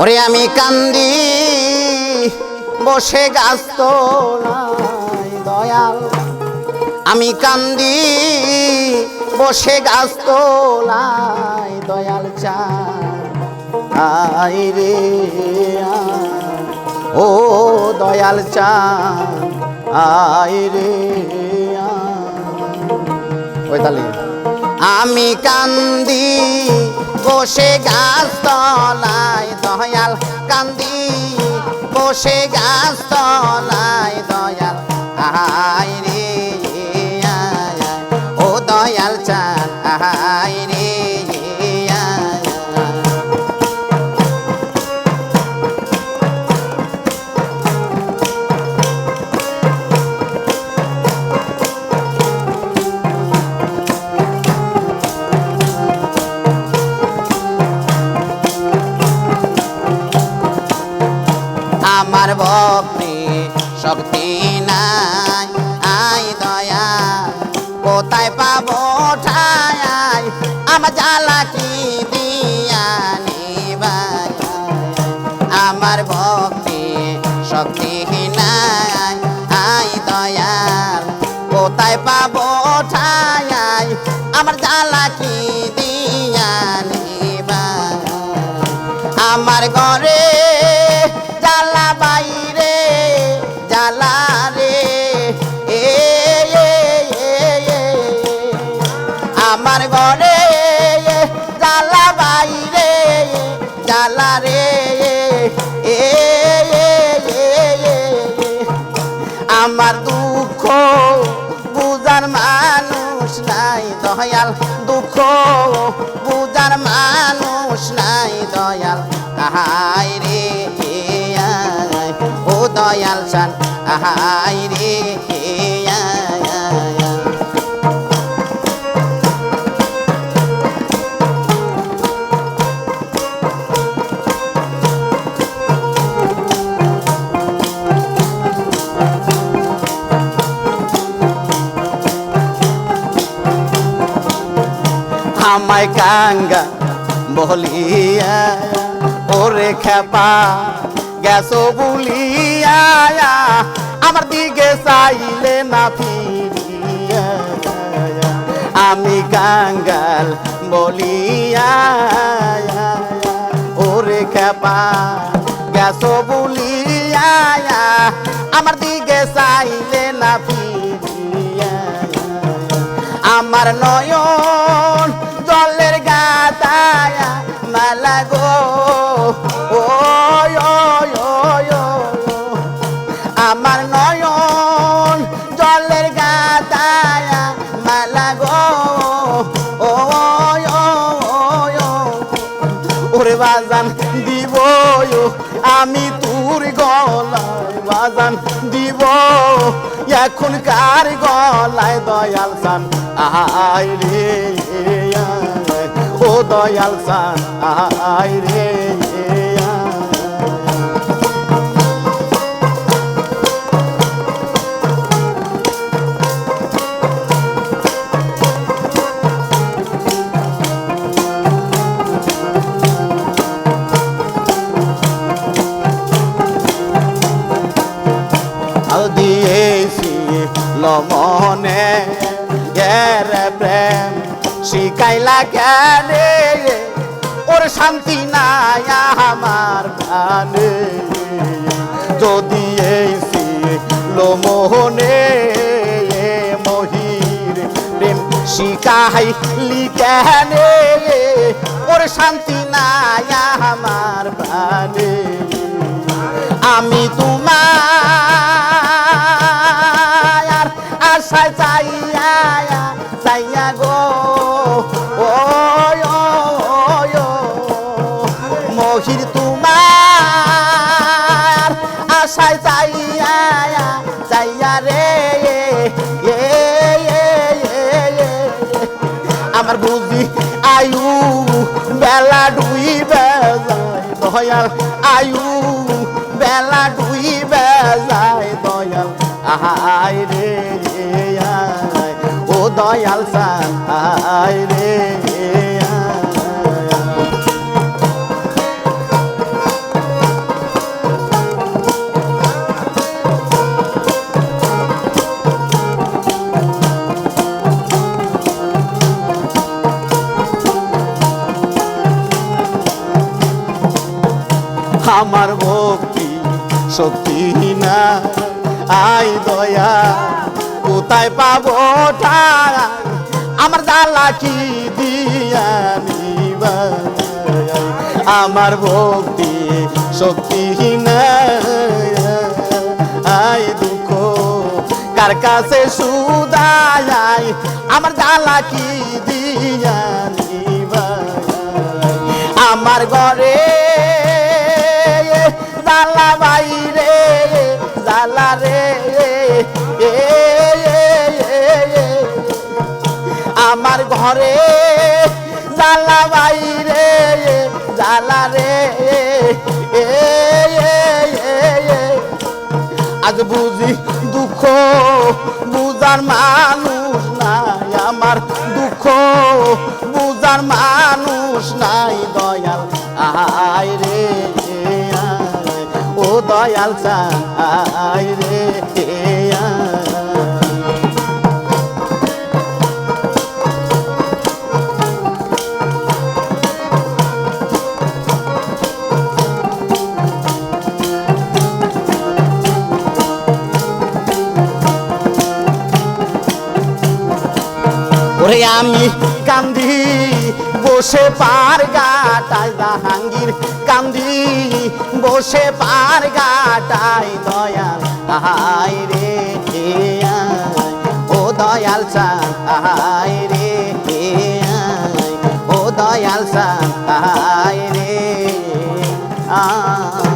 ওরে আমি কান্দি, বসে গাছ তোলাই দয়াল। আমি কান্দি, বসে গাছ তোলাই দয়াল চা আই রে ও দয়াল চা আই রে। ওই তালি। আমি কান্দি, বসে গাছ তলায় দয়াল কান্দি, বসে গাছ তলায় দয়াল আহাই রে। ও দয়াল চান আহাই আমার ভক্তি শক্তি নাই। আই দয়া কোথায় পাবো ঠায়? আমার জ্বালা কি দিয়া আমার ভক্তি শক্তি নাই। আই দয়াল, কোথায় পাবো আমার দুঃখ বুজার মানুষ নাই, দয়াল দুঃখ বুজার মানুষ নাই, দয়াল আহাই রে। ও দয়াল সান আহাই রে আমায় কাঙ্গা বলিয়া, ওরে খেপা গেছো বুলিয়া, আমার দিকে চাইলে না ফিরিয়া। আমি কাঙ্গাল বলিয়া, ওরে খেপা গেছো বুলিয়া, আমার দিকে চাইলে না ফিরিয়া। আমার নয়ন ওরে বাজান দিব আমি তোর গলায় বাজান দিব এখন কার গলায় দয়াল সান? আয় রে। ও দয়াল সান, আয় রে। আল দিয়েছি লমনে এর প্রেম। শিখাইলা জ্ঞানে, ওর শান্তি নাই আমার প্রাণে। যদি এই এইছি লোমোহনে মহির প্রেম শিখাই লিখেনে ওর শান্তি নাই আমার প্রাণে। আমি তোমার আশায় চাইয়া চাইয়া রে। আমার বুঝি আয়ু বেলা ডুই বেজায়, দয়াল আয়ু বেলা ডুই বেজায়, দয়াল আহাই রে ও দয়াল সান আমার ভক্তি শক্তি না? আই দয়া, কোথায় পাবো ঠাই? আমার জ্বালা কি দিয়া আমার ভক্তি শক্তি না? আই দুঃখ, কার কাছে সুদাই আমার জ্বালা কি দিয়া ঘরে জালা বাইরে, জ্বালা রে। আজ বুঝি দুঃখ, বুঝার মানুষ নাই আমার দুঃখ, বুঝার মানুষ নাই দয়াল আয় রে, ও দয়াল চাই রে আমি কান্দি, বসে পার গাটায় জাহাঙ্গীর কান্দি, বসে পার গাটায় দয়াল, আহাই রে ও দয়াল আহাই রে ও দয়াল আহাই রে আয়।